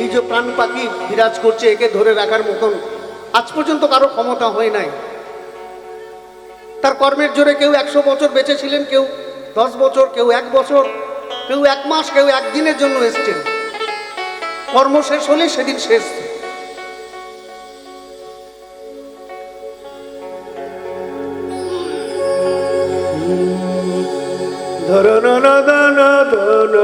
এই যে প্রাণ পাখি বিরাজ করছে, একে ধরে রাখার মতন, আজ পর্যন্ত কারও ক্ষমতা হয় নাই। তার কর্মের জোরে কেউ একশো বছর বেঁচে ছিলেন, কেউ দশ বছর, কেউ এক বছর, কেউ এক মাস, কেউ একদিনের জন্য এসছেন। কর্ম শেষ হলে সেদিন শেষ। দন ধন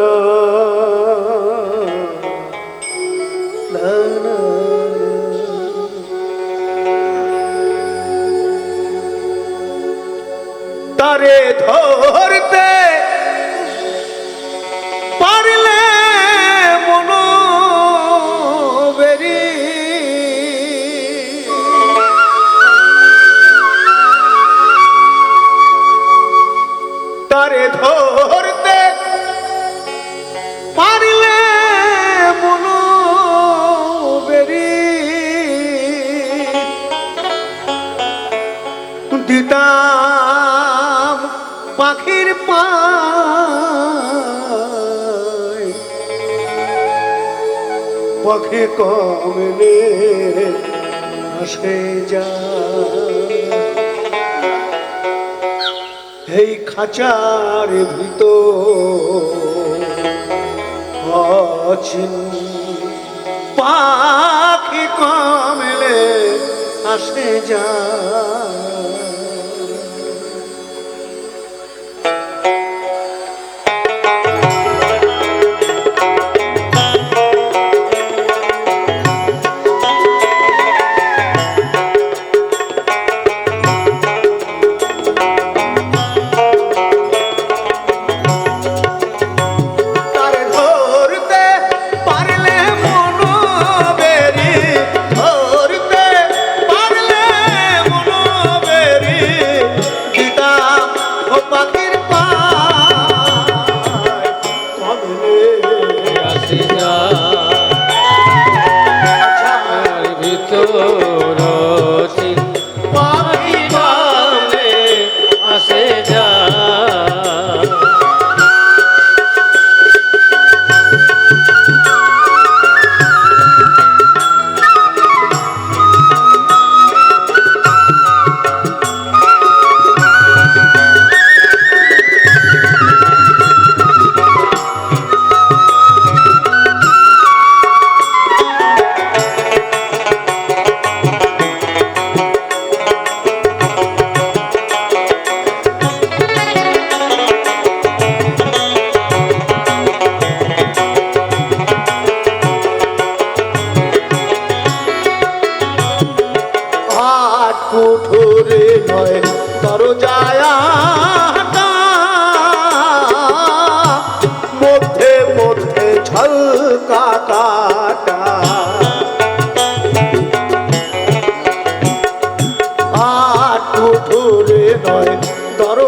দিতাম পাখির পায়। পাখি কমলে আসে যা এই খাঁচার ভিতর পাখি কমলে আসে যা হাট কুঠুরে নয় তর যায়া মধ্যে মধ্যে ঝলকা কাটা। হাট কুঠুরে নয় তর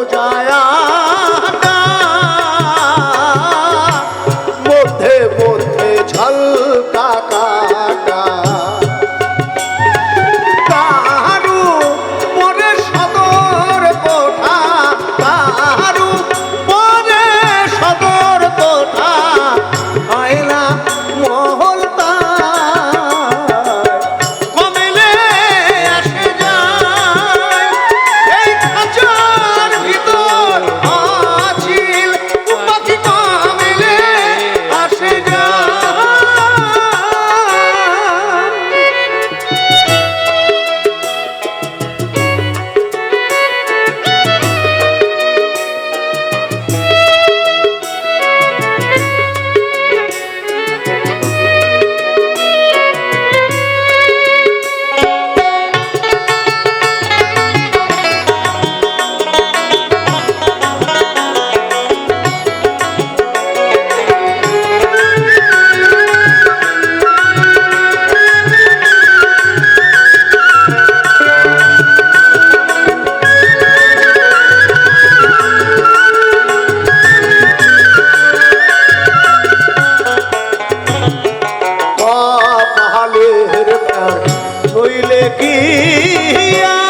দিয়া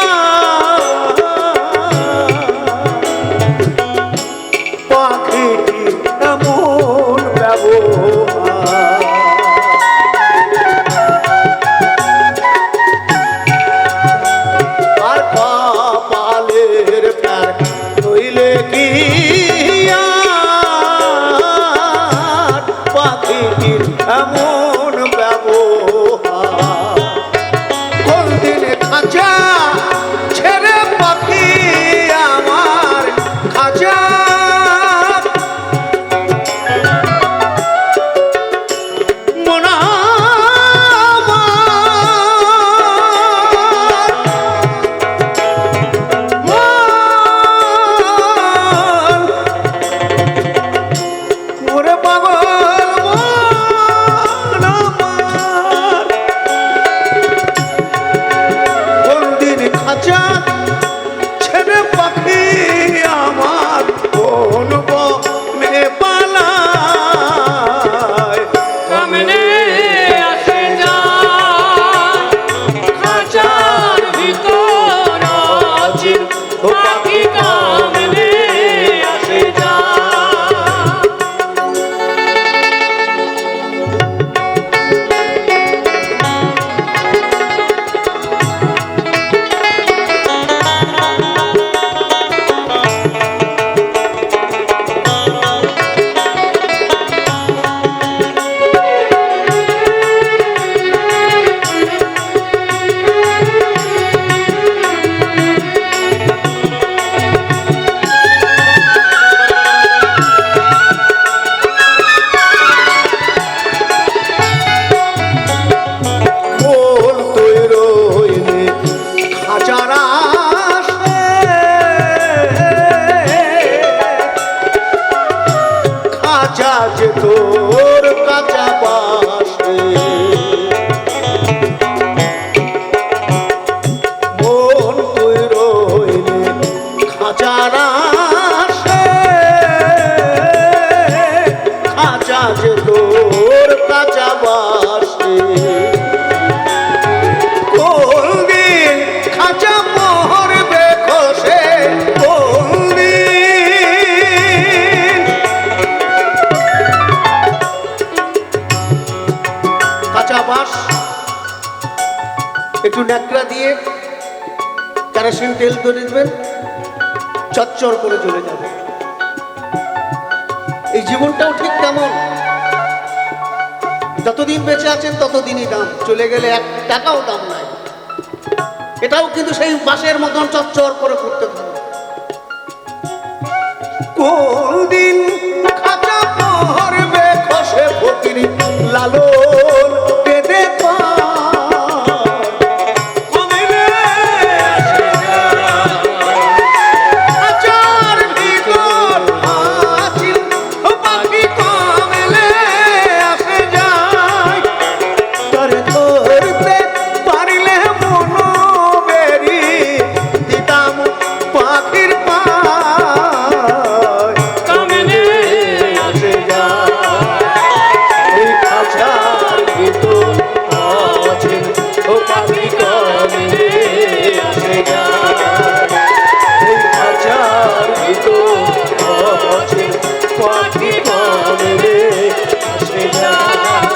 লাগিয়ে কেরোসিন তেল করে দেবেন চচ্চর করে চলে যাবে। এই জীবনটাও ঠিক তেমন। যতদিন বেঁচে আছেন, ততদিনই দাম। চলে গেলে এক টাকাও দাম নাই। এটাও কিন্তু সেই বাসের মতন চচ্চর করে করতে থাকবে মনে আসে